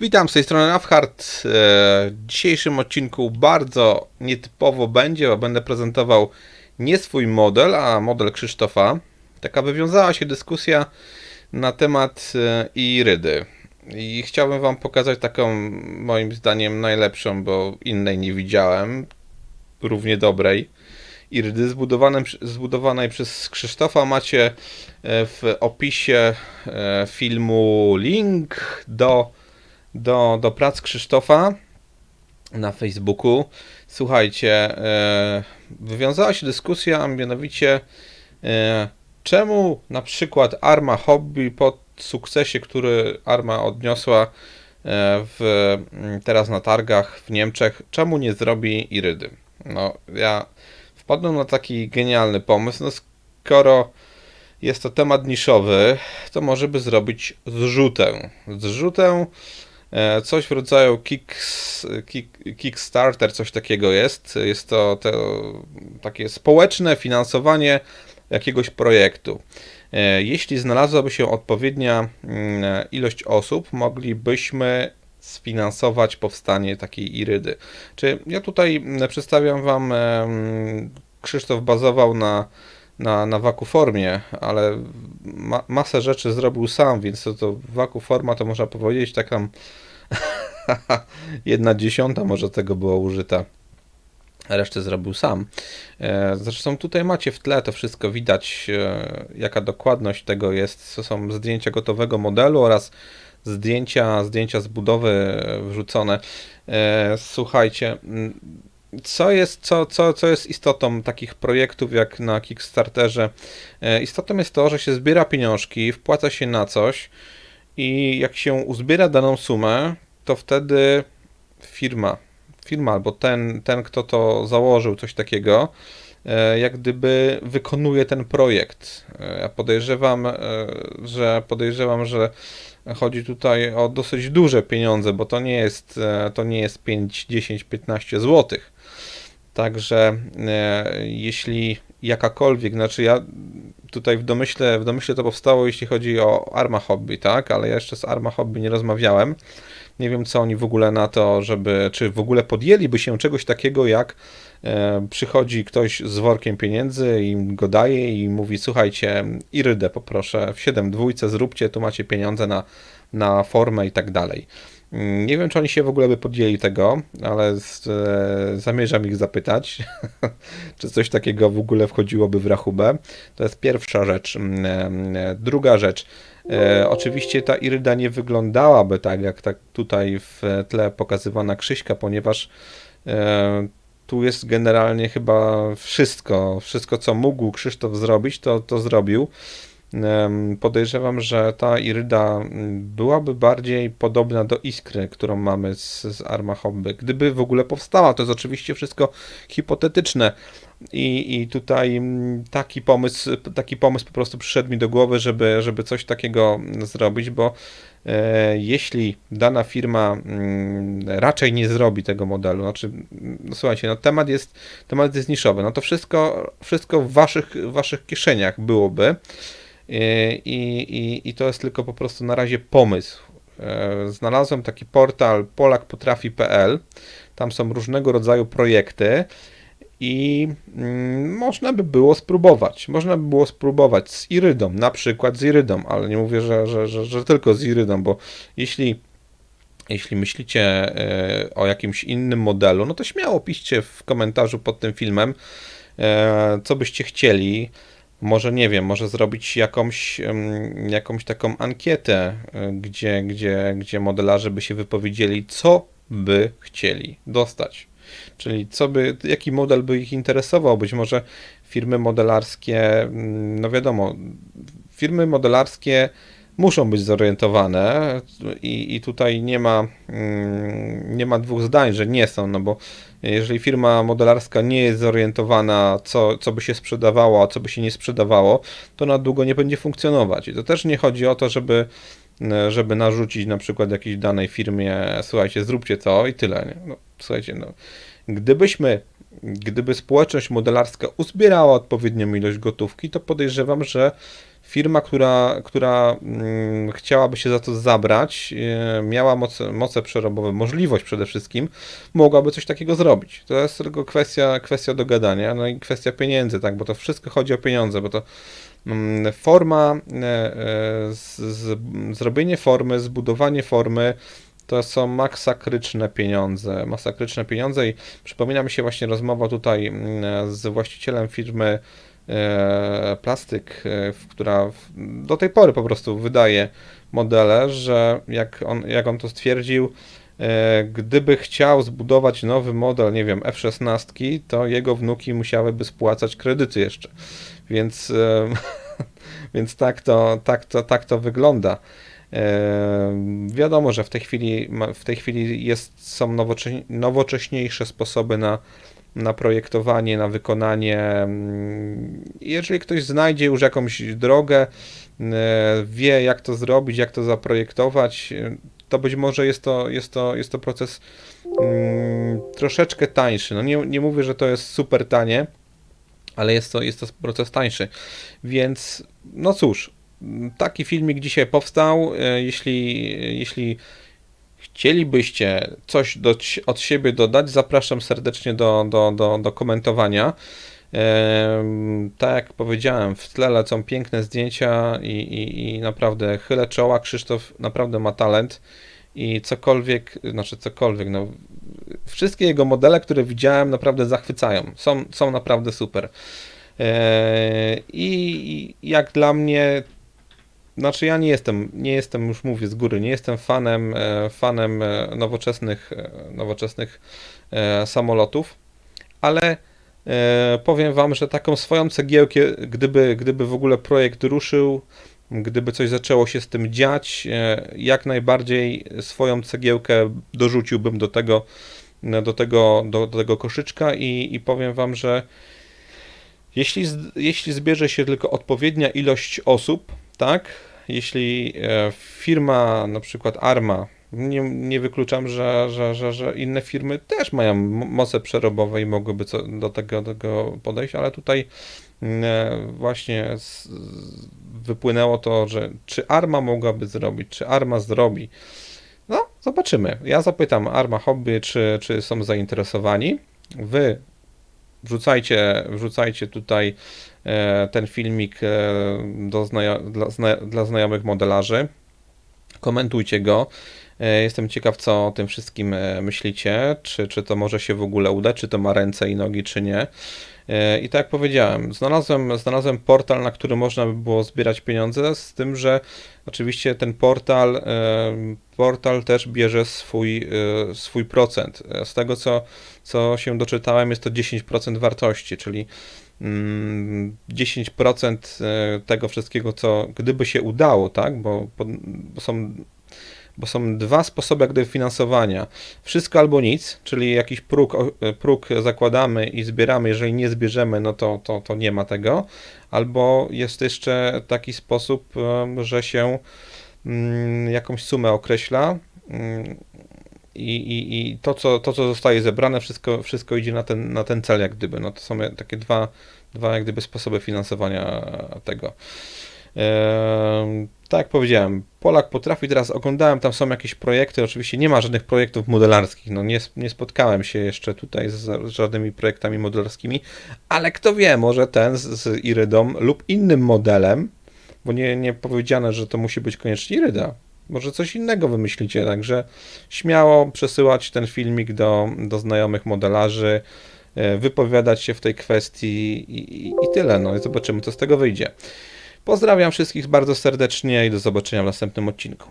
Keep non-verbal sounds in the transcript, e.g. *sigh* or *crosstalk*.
Witam z tej strony Afhard. E, W dzisiejszym odcinku bardzo nietypowo będzie, bo będę prezentował nie swój model, a model Krzysztofa. Taka wywiązała się dyskusja na temat e, Irydy. I chciałbym Wam pokazać taką, moim zdaniem, najlepszą, bo innej nie widziałem, równie dobrej. Irydy zbudowanej, przez Krzysztofa macie e, w opisie filmu link do do, do prac Krzysztofa na Facebooku. Słuchajcie, e, wywiązała się dyskusja, mianowicie e, czemu na przykład Arma Hobby po sukcesie, który Arma odniosła e, w, teraz na targach w Niemczech, czemu nie zrobi Irydy? No, ja wpadłem na taki genialny pomysł, no skoro jest to temat niszowy, to może by zrobić zrzutę. Zrzutę Coś w rodzaju kicks, kick, Kickstarter, coś takiego jest. Jest to, takie społeczne finansowanie jakiegoś projektu. E, Jeśli znalazłaby się odpowiednia mm, ilość osób, moglibyśmy sfinansować powstanie takiej irydy. Czy ja tutaj mm, przedstawiam Wam, Krzysztof bazował na, na, na wakuformie, ale ma, masę rzeczy zrobił sam, więc to, to wakuforma to można powiedzieć tak tam *laughs* jedna dziesiąta może tego była użyta. Resztę zrobił sam. E, Zresztą tutaj macie w tle to wszystko widać, e, jaka dokładność tego jest. To są zdjęcia gotowego modelu oraz zdjęcia, zdjęcia z budowy e, wrzucone. Słuchajcie, co jest, co, co, co jest istotą takich projektów jak na Kickstarterze? E, Istotą jest to, że się zbiera pieniążki, wpłaca się na coś i jak się uzbiera daną sumę, to wtedy firma, firma albo ten, ten kto to założył, coś takiego, e, jak gdyby wykonuje ten projekt. E, Ja podejrzewam, że podejrzewam, że chodzi tutaj o dosyć duże pieniądze, bo to nie jest, to nie jest 5, 10, 15 złotych. Także e, jeśli jakakolwiek, znaczy ja tutaj w domyśle, w domyśle to powstało, jeśli chodzi o Arma Hobby, tak? Ale ja jeszcze z Arma Hobby nie rozmawiałem. Nie wiem, co oni w ogóle na to, żeby, czy w ogóle podjęliby się czegoś takiego, jak e, przychodzi ktoś z workiem pieniędzy i go daje i mówi, słuchajcie, Irydę poproszę, w 7 dwójce zróbcie, tu macie pieniądze na, na formę i tak dalej. Mm, Nie wiem, czy oni się w ogóle by podjęli tego, ale z, e, zamierzam ich zapytać, *laughs* czy coś takiego w ogóle wchodziłoby w rachubę. To jest pierwsza rzecz. Mm, e, Druga rzecz. E, oczywiście ta Iryda nie wyglądałaby tak, jak tak tutaj w tle pokazywana Krzyśka, ponieważ e, tu jest generalnie chyba wszystko. Wszystko, co mógł Krzysztof zrobić, to, to zrobił. Podejrzewam, że ta Iryda mm, byłaby bardziej podobna do Iskry, którą mamy z, z Arma Hobby. Gdyby w ogóle powstała, to jest oczywiście wszystko hipotetyczne. I, i tutaj mm, taki pomysł, taki pomysł po prostu przyszedł mi do głowy, żeby, żeby coś takiego zrobić, bo e, jeśli dana firma mm, raczej nie zrobi tego modelu, znaczy, no, słuchajcie, no, temat, jest, temat jest niszowy, no to wszystko, wszystko w waszych, w waszych kieszeniach byłoby. I, i, I to jest tylko po prostu na razie pomysł. E, Znalazłem taki portal polakpotrafi.pl. Tam są różnego rodzaju projekty i mm, można by było spróbować. Można by było spróbować z Irydą, na przykład z Irydą, ale nie mówię, że, że, że, że tylko z Irydą, bo jeśli jeśli myślicie e, o jakimś innym modelu, no to śmiało piszcie w komentarzu pod tym filmem, e, co byście chcieli. Może nie wiem, może zrobić jakąś, jakąś taką ankietę, e, gdzie, gdzie, gdzie modelarze by się wypowiedzieli, co by chcieli dostać. Czyli co by, jaki model by ich interesował? Być może firmy modelarskie, mm, no wiadomo, firmy modelarskie muszą być zorientowane i, i tutaj nie ma, mm, nie ma dwóch zdań, że nie są, no bo jeżeli firma modelarska nie jest zorientowana, co, co by się sprzedawało, a co by się nie sprzedawało, to na długo nie będzie funkcjonować. I to też nie chodzi o to, żeby, żeby narzucić na przykład jakiejś danej firmie, słuchajcie, zróbcie to i tyle. Nie? No, słuchajcie, no, gdybyśmy, gdyby społeczność modelarska uzbierała odpowiednią ilość gotówki, to podejrzewam, że firma, która, która mm, chciałaby się za to zabrać, e, miała moce, moce przerobowe, możliwość przede wszystkim, mogłaby coś takiego zrobić. To jest tylko kwestia, kwestia dogadania, no i kwestia pieniędzy, tak, bo to wszystko chodzi o pieniądze, bo to mm, forma, e, e, z, z, zrobienie formy, zbudowanie formy, to są masakryczne pieniądze, masakryczne pieniądze i przypomina mi się właśnie rozmowa tutaj mm, z właścicielem firmy Plastyk, e, która do tej pory po prostu wydaje modele, że jak on, jak on to stwierdził, e, gdyby chciał zbudować nowy model, nie wiem, F-16, to jego wnuki musiałyby spłacać kredyty jeszcze. Więc, e, *laughs* więc tak, to, tak, to, tak to wygląda. E, Wiadomo, że w tej chwili, w tej chwili jest, są nowocześ, nowocześniejsze sposoby na, na projektowanie, na wykonanie. Mm, Jeżeli ktoś znajdzie już jakąś drogę, e, wie jak to zrobić, jak to zaprojektować, e, to być może jest to, jest to, jest to proces mm, troszeczkę tańszy. No nie, nie mówię, że to jest super tanie, ale jest to, jest to proces tańszy. Więc no cóż, taki filmik dzisiaj powstał. E, Jeśli, jeśli chcielibyście coś do, od siebie dodać, zapraszam serdecznie do, do, do, do komentowania. Tak jak powiedziałem, w tle lecą piękne zdjęcia i, i, i naprawdę chylę czoła. Krzysztof naprawdę ma talent i cokolwiek, znaczy cokolwiek, no, wszystkie jego modele, które widziałem, naprawdę zachwycają. Są, są naprawdę super. E, I jak dla mnie, znaczy ja nie jestem, nie jestem, już mówię z góry, nie jestem fanem, e, fanem e, nowoczesnych, e, nowoczesnych samolotów, ale powiem Wam, że taką swoją cegiełkę, gdyby, gdyby w ogóle projekt ruszył, gdyby coś zaczęło się z tym dziać, jak najbardziej swoją cegiełkę dorzuciłbym do tego, do tego, do, do tego koszyczka i, i powiem Wam, że jeśli, jeśli zbierze się tylko odpowiednia ilość osób, tak, jeśli e, firma, na przykład Arma, nie, nie wykluczam, że, że, że, że inne firmy też mają moce przerobowe i mogłyby co, do, tego, do tego podejść, ale tutaj mm, e, właśnie z, wypłynęło to, że czy Arma mogłaby zrobić, czy Arma zrobi. No, zobaczymy. Ja zapytam Arma Hobby, czy, czy są zainteresowani. Wy wrzucajcie, wrzucajcie tutaj e, ten filmik e, do dla, zna dla znajomych modelarzy. Komentujcie go. E, Jestem ciekaw, co o tym wszystkim e, myślicie. Czy, czy to może się w ogóle udać, czy to ma ręce i nogi, czy nie. E, I tak jak powiedziałem, znalazłem, znalazłem portal, na który można by było zbierać pieniądze, z tym, że oczywiście ten portal, portal też bierze swój, swój procent. Z tego, co, co się doczytałem, jest to 10% wartości, czyli mm, 10% e, tego wszystkiego, co gdyby się udało, tak, bo, bo są bo są dwa sposoby jak gdyby finansowania. Wszystko albo nic, czyli jakiś próg, próg zakładamy i zbieramy, jeżeli nie zbierzemy, no to, to, to nie ma tego. Albo jest jeszcze taki sposób, że się mm, jakąś sumę określa mm, i, i, i to, co, to, co zostaje zebrane, wszystko, wszystko idzie na ten, na ten cel, jak gdyby. No to są takie dwa, dwa jak gdyby sposoby finansowania tego. Ehm, tak jak powiedziałem, Polak potrafi, teraz oglądałem, tam są jakieś projekty, oczywiście nie ma żadnych projektów modelarskich, no nie, nie spotkałem się jeszcze tutaj z z żadnymi projektami modelarskimi, ale kto wie, może ten z, z Irydą lub innym modelem, bo nie, nie powiedziane, że to musi być koniecznie Iryda, może coś innego wymyślicie, także śmiało przesyłać ten filmik do, do znajomych modelarzy, e, wypowiadać się w tej kwestii i, i, i tyle, no i zobaczymy, co z tego wyjdzie. Pozdrawiam wszystkich bardzo serdecznie i do zobaczenia w następnym odcinku.